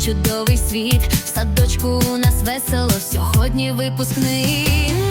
чудовий світ. В садочку у нас весело, сьогодні випускний.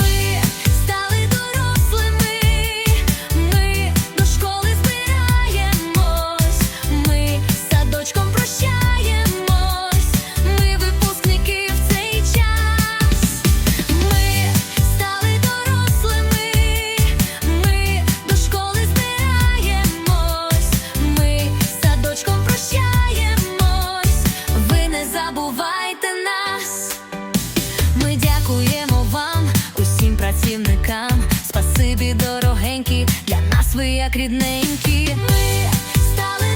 Дякуємо вам, усім працівникам. Спасибі, дорогенькі, для нас ви як рідненькі. Ми стали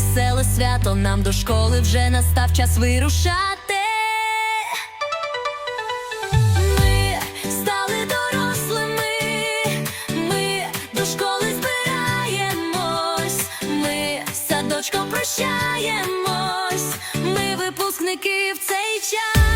веселе свято. Нам до школи вже настав час вирушати. Ми стали дорослими, ми до школи збираємось, ми садочком прощаємось, ми випускники в цей час.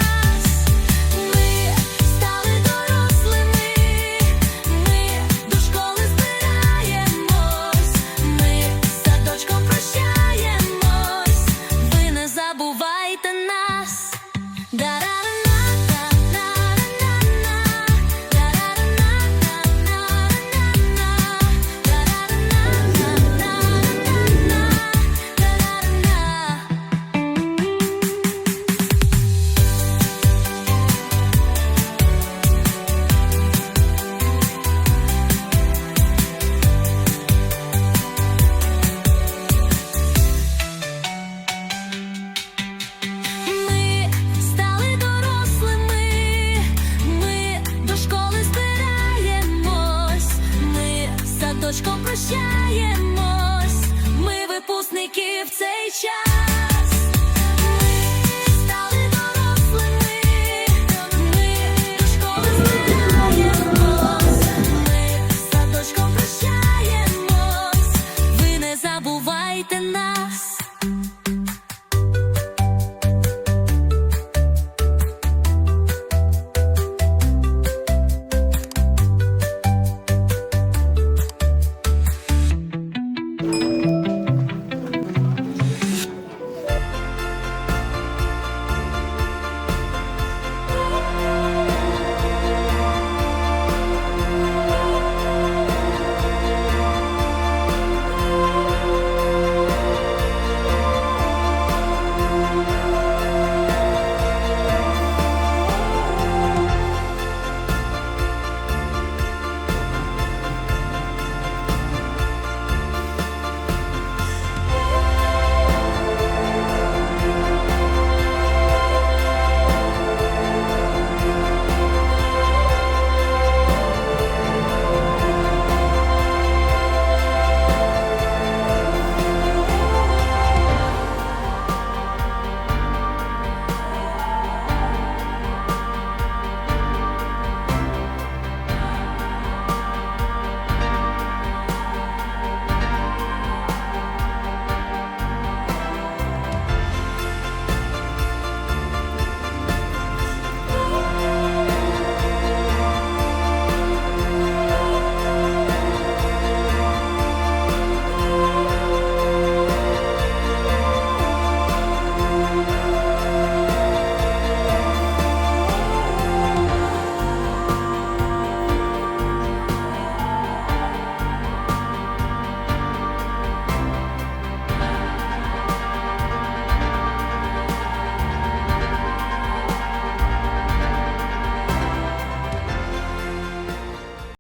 Садочком прощаємось, ми випускники в цей.